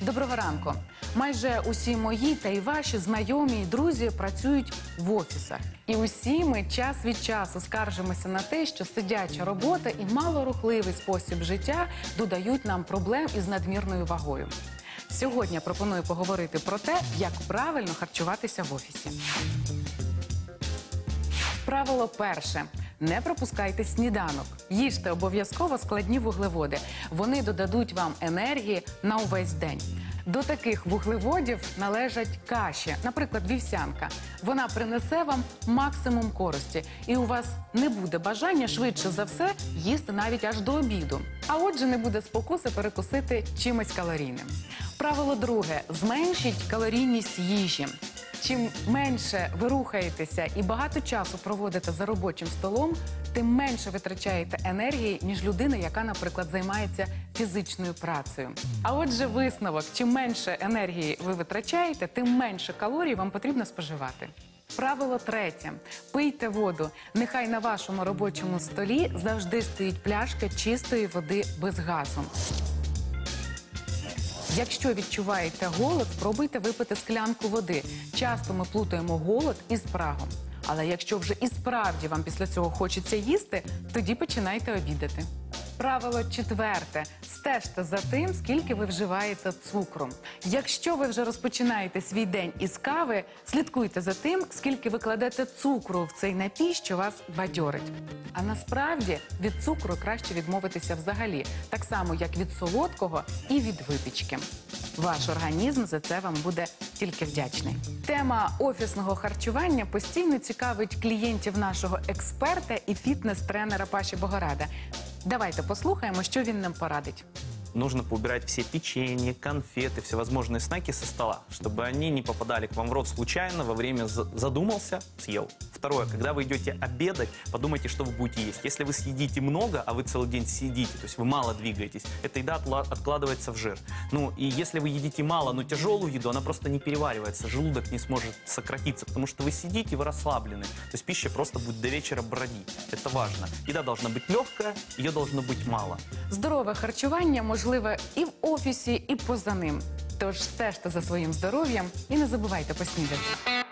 Доброго ранку. Майже усі мої та й ваші знайомі і друзі працюють в офісах. І усі ми час від часу скаржимося на те, що сидяча робота і малорухливий спосіб життя додають нам проблем із надмірною вагою. Сьогодні пропоную поговорити про те, як правильно харчуватися в офісі. Правило перше. Не пропускайте сніданок. Їжте обов'язково складні вуглеводи. Вони додадуть вам енергії на увесь день. До таких вуглеводів належать каші, наприклад, вівсянка. Вона принесе вам максимум користі, і у вас не буде бажання швидше за все їсти навіть аж до обіду. А отже, не буде спокуси перекусити чимось калорійним. Правило друге: зменшіть калорійність їжі. Чим менше ви рухаєтеся і багато часу проводите за робочим столом, тим менше витрачаєте енергії, ніж людина, яка, наприклад, займається фізичною працею. А отже, висновок: чим менше енергії ви витрачаєте, тим менше калорій вам потрібно споживати. Правило третє: пийте воду. Нехай на вашому робочому столі завжди стоїть пляшка чистої води без газу. Якщо відчуваєте голод, спробуйте випити склянку води. Часто ми плутаємо голод із прагом. Але якщо вже і справді вам після цього хочеться їсти, тоді починайте обідати. Правило четверте: стежте за тим, скільки ви вживаєте цукру. Якщо ви вже розпочинаєте свій день із кави, слідкуйте за тим, скільки ви кладете цукру в цей напій, що вас бадьорить. А насправді від цукру краще відмовитися взагалі, так само як від солодкого і від випічки. Ваш організм за це вам буде тільки вдячний. Тема офісного харчування постійно цікавить клієнтів нашого експерта і фітнес-тренера Паші Богорада. Давайте послухаємо, що він нам порадить. Нужно поубирать все печенье, конфеты, всевозможные снеки со стола, чтобы они не попадали к вам в рот случайно во время за- задумался, съел. Второе, когда вы идете обедать, подумайте, что вы будете есть. Если вы съедите много, а вы целый день сидите, то есть вы мало двигаетесь, эта еда откладывается в жир. Ну и если вы едите мало, но тяжелую еду, она просто не переваривается, желудок не сможет сократиться, потому что вы сидите, вы расслаблены. То есть пища просто будет до вечера бродить. Это важно. Еда должна быть легкая, ее должно быть мало. Здорове харчування можливе і в офісі, і поза ним. Тож стежте за своїм здоров'ям і не забувайте поснідати.